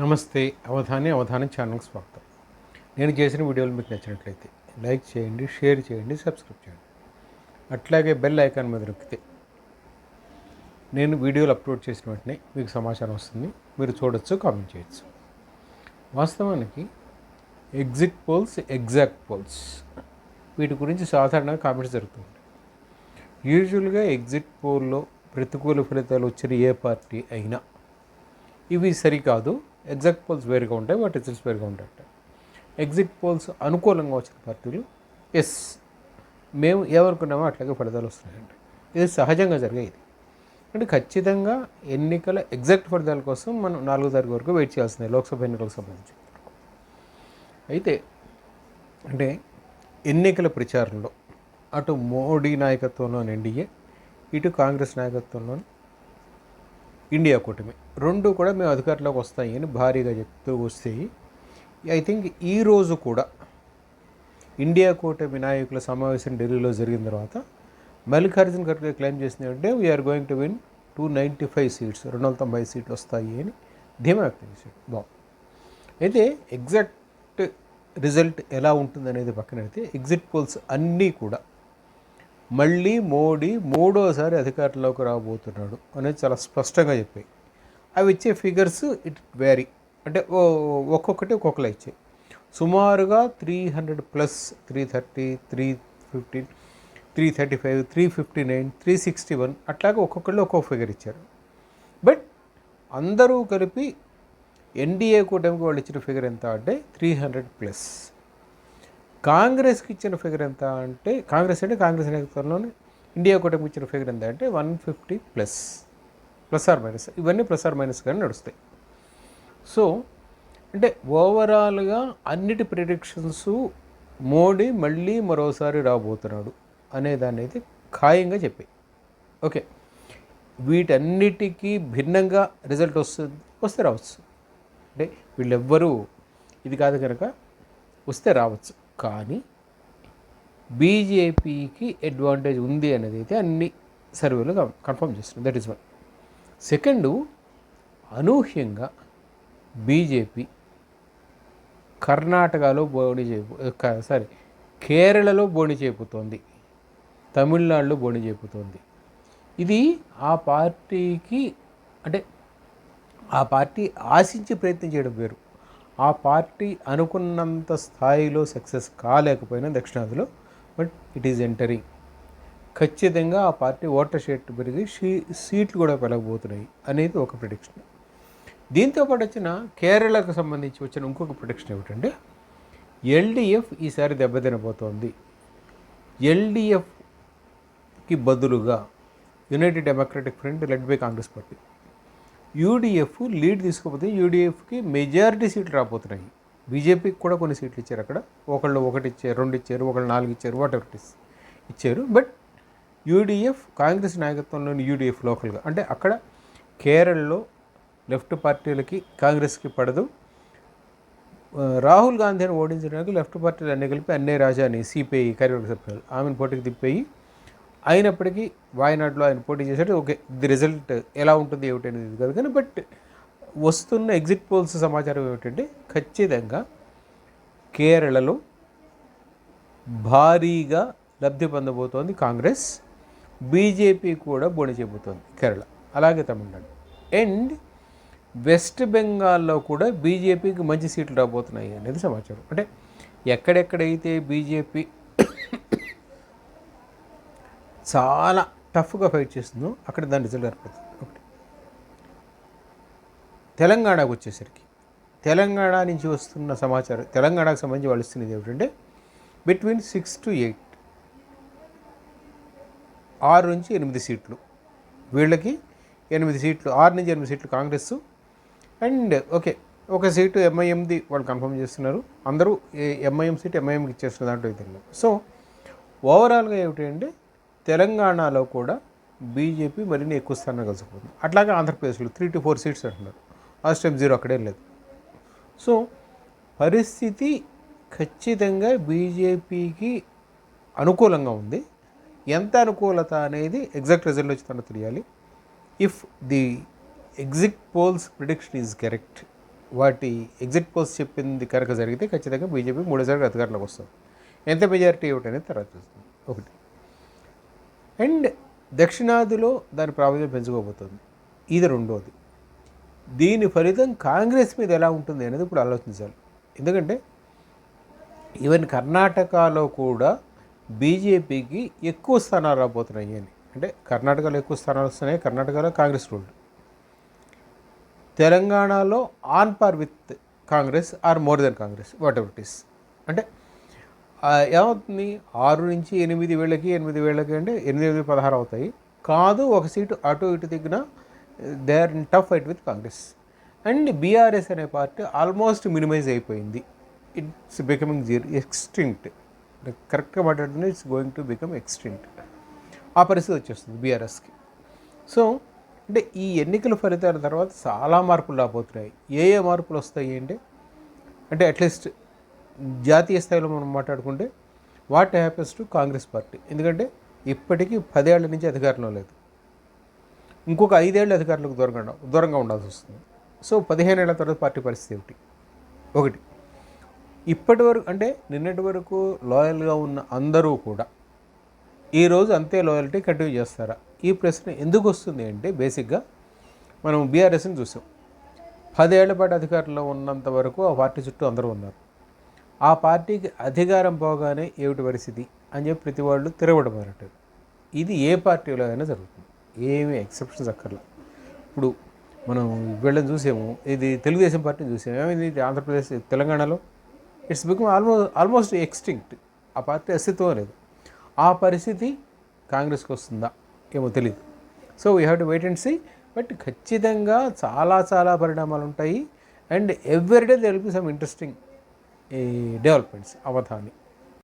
నమస్తే అవధాని అవధాని ఛానల్కి స్వాగతం. నేను చేసిన వీడియోలు మీకు నచ్చినట్లయితే లైక్ చేయండి షేర్ చేయండి సబ్స్క్రైబ్ చేయండి. అట్లాగే బెల్ ఐకాన్ మీద నొక్కితే నేను వీడియోలు అప్లోడ్ చేసిన వెంటనే మీకు సమాచారం వస్తుంది. మీరు చూడొచ్చు కామెంట్ చేయొచ్చు. వాస్తవానికి ఎగ్జిట్ పోల్స్ ఎగ్జాక్ట్ పోల్స్. వీటి గురించి సాధారణంగా కామెంట్స్ జరుగుతుంది యూజువల్గా ఎగ్జిట్ పోల్లో ప్రతికూల ఫలితాలు వచ్చిన ఏ పార్టీ అయినా ఇవి సరికాదు. ఎగ్జిట్ పోల్స్ వేరుగా ఉంటాయి వాటి రిజల్ట్స్ వేరుగా ఉంటాయి ఎగ్జిట్ పోల్స్ అనుకూలంగా వచ్చిన పార్టీలు ఎస్. మేము ఏమనుకున్నామో అట్లాగే ఫలితాలు వస్తున్నాయండి. ఇది సహజంగా జరిగేది అంటే ఖచ్చితంగా ఎన్నికల ఎగ్జాక్ట్ ఫలితాల కోసం మనం నాలుగో తారీఖు వరకు వెయిట్ చేయాల్సిందే లోక్సభ ఎన్నికలకు సంబంధించి. అయితే అంటే ఎన్నికల ప్రచారంలో అటు మోడీ నాయకత్వంలోని ఎన్డీఏ ఇటు కాంగ్రెస్ నాయకత్వంలోని ఇండియా కూటమి. రెండు కూడా మేము అధికారంలోకి వస్తాయి అని భారీగా చెప్తూ వస్తాయి ఐ థింక్ ఈరోజు కూడా ఇండియా కూటమి నాయకుల సమావేశం ఢిల్లీలో జరిగిన తర్వాత మల్లికార్జున ఖర్గే క్లెయిమ్ చేసింది అంటే we are going to win two ninety five seats రెండు వందల తొంభై సీట్లు వస్తాయి అని ధీమా వ్యక్తం చేశాడు. బాగుంది. అయితే ఎగ్జాక్ట్ రిజల్ట్ ఎలా ఉంటుంది అనేది పక్కన అయితే ఎగ్జిట్ పోల్స్ అన్నీ కూడా మళ్ళీ మోడీ మూడోసారి అధికారంలోకి రాబోతున్నాడు అనేది చాలా స్పష్టంగా చెప్పాయి. అవి ఇచ్చే ఫిగర్స్ ఇట్ వేరీ అంటే ఓ ఒక్కొక్కటి ఒక్కొక్కలా ఇచ్చాయి. సుమారుగా three hundred plus three thirty three fifteen three thirty five three fifty nine three sixty one అట్లాగే ఒక్కొక్కళ్ళు ఒక్కొక్క ఫిగర్ ఇచ్చారు. బట్ అందరూ కలిపి ఎన్డీఏ కూటమికి వాళ్ళు ఇచ్చిన ఫిగర్ ఎంత అంటే త్రీ హండ్రెడ్ ప్లస్ కాంగ్రెస్కి ఇచ్చిన ఫిగర్ ఎంత అంటే కాంగ్రెస్ అంటే కాంగ్రెస్ నేతృత్వంలోనే ఇండియా కూటమికి ఇచ్చిన ఫిగర్ ఎంత అంటే one fifty plus plus or minus. ఇవన్నీ ప్లస్ ఆర్ మైనస్ కానీ నడుస్తాయి. సో అంటే ఓవరాల్గా అన్నిటి ప్రిడిక్షన్స్ మోడీ మళ్ళీ మరోసారి రాబోతున్నాడు అనేదాన్ని అయితే ఖాయంగా చెప్పాయి. ఓకే. వీటన్నిటికీ భిన్నంగా రిజల్ట్ వస్తుంది వస్తే రావచ్చు. అంటే వీళ్ళెవ్వరూ ఇది కాదు కనుక వస్తే రావచ్చు. కానీ బీజేపీకి అడ్వాంటేజ్ ఉంది అనేది అయితే అన్ని సర్వేలు కన్ఫర్మ్ చేస్తున్నాయి. దట్ ఈస్ వన్ సెకండ్ అనూహ్యంగా బీజేపీ కర్ణాటకలో బోణి చేయ సారీ కేరళలో బోణి చేపుతోంది. తమిళనాడులో బోణి చేపుతోంది. ఇది ఆ పార్టీకి అంటే ఆ పార్టీ ఆశించి ప్రయత్నం చేయడం వేరు. ఆ పార్టీ అనుకున్నంత స్థాయిలో సక్సెస్ కాలేకపోయినా దక్షిణాదిలో బట్ ఇట్ ఈజ్ ఎంటరింగ్. ఖచ్చితంగా ఆ పార్టీ ఓటర్ షేట్ పెరిగి షీ సీట్లు కూడా పెరగబోతున్నాయి అనేది ఒక ప్రొడిక్షన్ దీంతో పాటు వచ్చిన కేరళకు సంబంధించి వచ్చిన ఇంకొక ప్రొడిక్షన్ ఏమిటంటే ఎల్డిఎఫ్ ఈసారి దెబ్బతినబోతోంది. ఎల్డిఎఫ్కి బదులుగా United Democratic Front led by Congress party UDF lead తీసుకోకపోతే యూడిఎఫ్కి మెజారిటీ సీట్లు రాబోతున్నాయి. బీజేపీకి కూడా కొన్ని సీట్లు ఇచ్చారు అక్కడ. ఒకళ్ళు ఒకటి ఇచ్చారు రెండు ఇచ్చారు ఒకళ్ళు నాలుగు ఇచ్చారు వాట్ ఎవర్ ఇస్ ఇచ్చారు. బట్ యూడిఎఫ్ కాంగ్రెస్ నాయకత్వంలోని యూడిఎఫ్ లోకల్గా అంటే అక్కడ కేరళలో లెఫ్ట్ పార్టీలకి కాంగ్రెస్కి పడదు. రాహుల్ గాంధీని ఓడించడానికి లెఫ్ట్ పార్టీలు అన్ని కలిపి అన్నే రాజాని సిపిఐ కార్యవర్గ సభ్యులు ఆమెను పోటీకి తిప్పేయి. అయినప్పటికీ వాయనాడులో ఆయన పోటీ చేశాడు. ఓకే ది రిజల్ట్ ఎలా ఉంటుంది ఏమిటనేది ఇది కాదు. కానీ బట్ వస్తున్న ఎగ్జిట్ పోల్స్ సమాచారం ఏమిటంటే ఖచ్చితంగా కేరళలో భారీగా లబ్ధి పొందబోతోంది కాంగ్రెస్. బీజేపీ కూడా బోణి చేయబోతోంది కేరళ అలాగే తమిళనాడు. అండ్ వెస్ట్ బెంగాల్లో కూడా బీజేపీకి మంచి సీట్లు రాబోతున్నాయి అనేది సమాచారం. అంటే ఎక్కడెక్కడైతే బీజేపీ చాలా టఫ్గా ఫైట్ చేస్తుందో అక్కడ దాని రిజల్ట్ ఏర్పడుతుంది ఒకటి. తెలంగాణకు వచ్చేసరికి తెలంగాణ నుంచి వస్తున్న సమాచారం తెలంగాణకు సంబంధించి వాళ్ళు ఇస్తున్నది ఏమిటంటే బిట్వీన్ సిక్స్ టు ఎయిట్ ఆరు నుంచి ఎనిమిది సీట్లు. వీళ్ళకి ఎనిమిది సీట్లు ఆరు నుంచి ఎనిమిది సీట్లు కాంగ్రెస్ అండ్ ఓకే ఒక సీటు ఎంఐఎంది వాళ్ళు కన్ఫర్మ్ చేస్తున్నారు. అందరూ ఎంఐఎం సీట్ ఎంఐఎంకి ఇచ్చేస్తున్న దాంట్లో తెలియదు సో ఓవరాల్గా ఏమిటంటే తెలంగాణలో కూడా బీజేపీ మరిన్ని ఎక్కువ స్థానం కలిసిపోతుంది అట్లాగే ఆంధ్రప్రదేశ్లో త్రీ టు ఫోర్ సీట్స్ అంటున్నారు. లాస్ట్ టైం జీరో అక్కడే లేదు. సో పరిస్థితి ఖచ్చితంగా బీజేపీకి అనుకూలంగా ఉంది. ఎంత అనుకూలత అనేది ఎగ్జాక్ట్ రిజల్ట్ వచ్చి తెలియాలి. If the exit polls prediction is correct వాటి ఎగ్జిట్ పోల్స్ చెప్పింది కనుక జరిగితే ఖచ్చితంగా బీజేపీ మూడోసారి అధికారంలోకి వస్తుంది. ఎంత మెజారిటీ ఒకటి అనేది తర్వాత చూస్తుంది ఒకటి. అండ్ దక్షిణాదిలో దాని ప్రాబల్యం పెంచుకోబోతుంది. ఇది రెండోది. దీని ఫలితం కాంగ్రెస్ మీద ఎలా ఉంటుంది అనేది ఇప్పుడు ఆలోచించాలి. ఎందుకంటే ఈవెన్ కర్ణాటకలో కూడా బీజేపీకి ఎక్కువ స్థానాలు రాబోతున్నాయి అని. అంటే కర్ణాటకలో ఎక్కువ స్థానాలు వస్తున్నాయి. కర్ణాటకలో కాంగ్రెస్ రూల్. తెలంగాణలో on par with Congress or more than Congress whatever it is అంటే ఏమవుతుంది? ఆరు నుంచి ఎనిమిది వేళ్ళకి ఎనిమిది వేళ్ళకి అంటే ఎనిమిది ఎనిమిది పదహారు అవుతాయి. కాదు ఒక సీటు అటు ఇటు దిగిన they are in tough fight with Congress. And BRS అనే పార్టీ ఆల్మోస్ట్ మినిమైజ్ అయిపోయింది. It's becoming zero extinct. కరెక్ట్గా మాట్లాడుతుంటే it's going to become extinct. ఆ పరిస్థితి వచ్చేస్తుంది బీఆర్ఎస్కి. సో అంటే ఈ ఎన్నికల ఫలితాల తర్వాత చాలా మార్పులు రాబోతున్నాయి. ఏ ఏ మార్పులు వస్తాయి అంటే అంటే అట్లీస్ట్ జాతీయ స్థాయిలో మనం మాట్లాడుకుంటే what happens to Congress party? ఎందుకంటే ఇప్పటికీ పదేళ్ళ నుంచి అధికారంలో లేదు. ఇంకొక ఐదేళ్ళు అధికారులకు దూరంగా దూరంగా ఉండాల్సి వస్తుంది. సో పదిహేను ఏళ్ళ తర్వాత పార్టీ పరిస్థితి ఏమిటి? ఒకటి. ఇప్పటి వరకు అంటే నిన్నటి వరకు లాయల్గా ఉన్న అందరూ కూడా ఈరోజు అంతే లాయల్టీ కంటిన్యూ చేస్తారా? ఈ ప్రశ్న ఎందుకు వస్తుంది అంటే బేసిక్గా మనం బీఆర్ఎస్ని చూసాం. పదేళ్ళ పాటు అధికారంలో ఉన్నంత వరకు ఆ పార్టీ చుట్టూ అందరూ ఉన్నారు. ఆ పార్టీకి అధికారం పోగానే ఏమిటి పరిస్థితి అని చెప్పి ప్రతి వాళ్ళు తిరగడం అన్నట్టు ఇది ఏ పార్టీలో అయినా జరుగుతుంది. ఏమీ ఎక్సెప్షన్స్ అక్కర్లా. ఇప్పుడు మనం వీళ్ళని చూసాము ఇది తెలుగుదేశం పార్టీని చూసాము ఏమైంది ఇది ఆంధ్రప్రదేశ్ తెలంగాణలో? It's become almost almost extinct ఆ పార్టీ అస్తిత్వం లేదు. ఆ పరిస్థితి కాంగ్రెస్కి వస్తుందా ఏమో తెలియదు so we have to wait and see but ఖచ్చితంగా చాలా చాలా పరిణామాలు ఉంటాయి. And everyday there will be some interesting ఈ డెవలప్మెంట్స్ అవధాని.